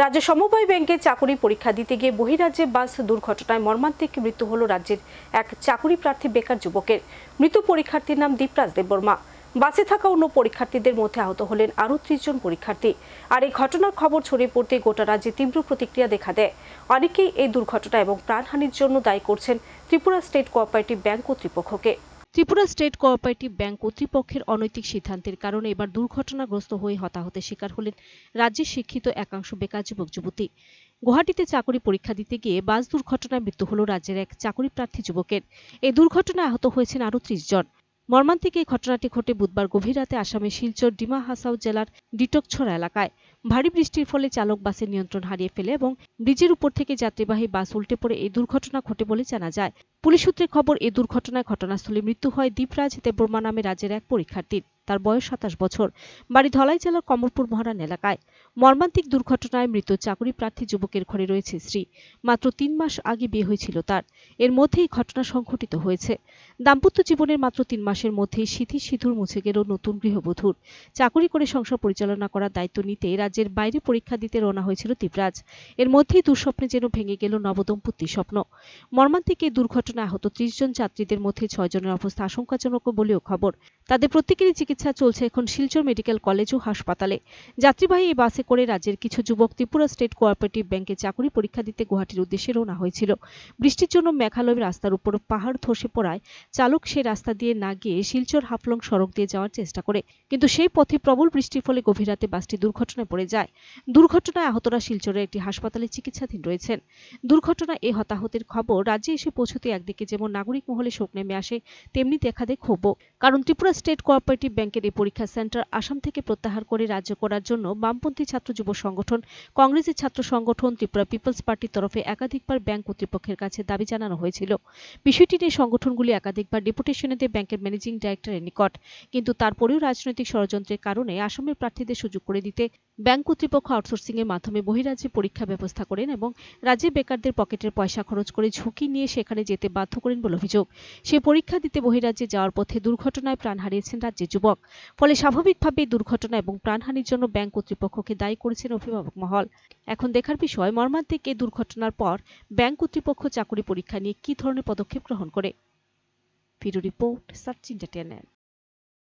রাজ্য সমবায় ব্যাংকে চাকরি পরীক্ষা দিতে গিয়ে বহিরাজ্যে বাস দুর্ঘটনায় মর্মান্তিক মৃত্যু হল রাজ্যের এক চাকরি প্রার্থী বেকার যুবকের। মৃত পরীক্ষার্থীর নাম দীপরাজ দেববর্মা। বাসে থাকা অন্য পরীক্ষার্থীদের মধ্যে আহত হলেন আরও ত্রিশ জন পরীক্ষার্থী। আর এই ঘটনার খবর ছড়িয়ে পড়তে গোটা রাজ্যে তীব্র প্রতিক্রিয়া দেখা দেয়। অনেকেই এই দুর্ঘটনা এবং প্রাণহানির জন্য দায়ী করছেন ত্রিপুরা স্টেট কোঅপারেটিভ ব্যাংক কর্তৃপক্ষকে। ত্রিপুরা স্টেট কোঅপারেটিভ ব্যাংক কর্তৃপক্ষের অনৈতিক সিদ্ধান্তের কারণে এবার দুর্ঘটনাগ্রস্ত হয়ে হতাহতের শিকার হলেন রাজ্যের শিক্ষিত একাংশ বেকার যুবক যুবতী গুয়াহাটিতে চাকরি পরীক্ষা দিতে গিয়ে বাস দুর্ঘটনায় মৃত্যু হল রাজ্যের এক চাকরি প্রার্থী যুবকের। এই দুর্ঘটনায় আহত হয়েছেন আরও ত্রিশ জন। মর্মান্তিক এই ঘটনাটি ঘটে বুধবার গভীর রাতে আসামের শিলচর ডিমা হাসাও জেলার ডিটকছড়া এলাকায়। ভারী বৃষ্টির ফলে চালক বাসের নিয়ন্ত্রণ হারিয়ে ফেলে এবং ব্রিজের উপর থেকে যাত্রীবাহী বাস উল্টে পড়ে এই দুর্ঘটনা ঘটে বলে জানা যায়। পুলিশ সূত্রে খবর, এ দুর্ঘটনায় ঘটনাস্থলে মৃত্যু হয় দীপরাজ দেববর্মা নামে রাজ্যের এক পরীক্ষার্থীর। তার বয়স সাতাশ বছর। বাড়ি ধলাই জেলার কমরপুর মহারান এলাকায়। মর্মান্তিক দুর্ঘটনায় মৃত চাকরি প্রার্থী যুবকের ঘরে রয়েছে স্ত্রী। মাত্র তিন মাস আগে বিয়ে হয়েছিল তার। এর মধ্যেই ঘটনা সংঘটিত হয়েছে। দাম্পত্য জীবনের মাত্র তিন মাসের মধ্যেই সিথি সিঁদুর মুছে গেল নতুন গৃহবধূর। চাকরি করে সংসার পরিচালনা করার দায়িত্ব নিতে রাজ্যের বাইরে পরীক্ষা দিতে রওনা হয়েছিল দীপরাজ এর মধ্যেই দুঃস্বপ্নে যেন ভেঙে গেল নবদম্পতির স্বপ্ন। মর্মান্তিক এই দুর্ঘটনায় আহত ত্রিশ জন যাত্রীদের মধ্যে ছয় জনের অবস্থা আশঙ্কাজনক বলেও খবর। তাদের প্রত্যেকেরই চিকিৎসা চলছে এখন শিলচর মেডিকেল কলেজ ও হাসপাতালে। যাত্রীবাহী এই বাসে করে রাজ্যের কিছু যুবক ত্রিপুরা স্টেট কোঅপারেটিভ ব্যাংকে চাকরি পরীক্ষা দিতে গুয়াহাটির উদ্দেশ্যে রওনা হয়েছিল। বৃষ্টির জন্য মেঘালয় রাস্তার উপর পাহাড় ধসে পড়ায় চালক সেই রাস্তা দিয়ে না গিয়ে শিলচর হাফলং সড়ক দিয়ে যাওয়ার চেষ্টা করে। কিন্তু সেই পথে প্রবল বৃষ্টির ফলে গভীর রাতে বাসটি দুর্ঘটনায় পড়ে যায়। দুর্ঘটনায় আহতরা শিলচরের একটি হাসপাতালে চিকিৎসাধীন রয়েছেন। দুর্ঘটনা এ হতাহতের খবর রাজ্যে এসে পৌঁছতে একদিকে যেমন নাগরিক মহলে শোক নেমে আসে, তেমনি দেখা দেয় ক্ষোভও। কারণ ত্রিপুরা স্টেট কোঅপারেটিভ ব্যাংকের এই পরীক্ষা সেন্টার আসাম থেকে প্রত্যাহার করে রাজ্য করার জন্য বামপন্থী ছাত্র যুব সংগঠন, কংগ্রেসের ছাত্র সংগঠন, ত্রিপুরা পিপলস পার্টির তরফে একাধিকবার ব্যাংক কর্তৃপক্ষের কাছে দাবি জানানো হয়েছিল। বিষয়টি নিয়ে সংগঠনগুলি একাধিকবার ডেপুটেশনে দেয় ব্যাংকের ম্যানেজিং ডাইরেক্টরের নিকট। কিন্তু তারপরেও রাজনৈতিক ষড়যন্ত্রের কারণে আসামের প্রার্থীদের সুযোগ করে দিতে ব্যাংক কর্তৃপক্ষ আউটসোর্সিং এর মাধ্যমে বহিরাজ্যে পরীক্ষা ব্যবস্থা করেন এবং রাজ্যে বেকারদের পকেটের পয়সা খরচ করে ঝুঁকি নিয়ে সেখানে যেতে বাধ্য করেন বলে অভিযোগ। সে পরীক্ষা দিতে বহিরাজ্যে যাওয়ার পথে দুর্ঘটনায় প্রাণ হারিয়েছেন রাজ্যের যুবক। ফলে স্বাভাবিকভাবেই দুর্ঘটনা এবং প্রাণহানির জন্য ব্যাংক কর্তৃপক্ষকে দায়ী করেছেন অভিভাবক মহল। এখন দেখার বিষয়, মর্মান্তিক এই দুর্ঘটনার পর ব্যাংক কর্তৃপক্ষ চাকরি পরীক্ষা নিয়ে কী ধরনের পদক্ষেপ গ্রহণ করে? Video report, search entertainment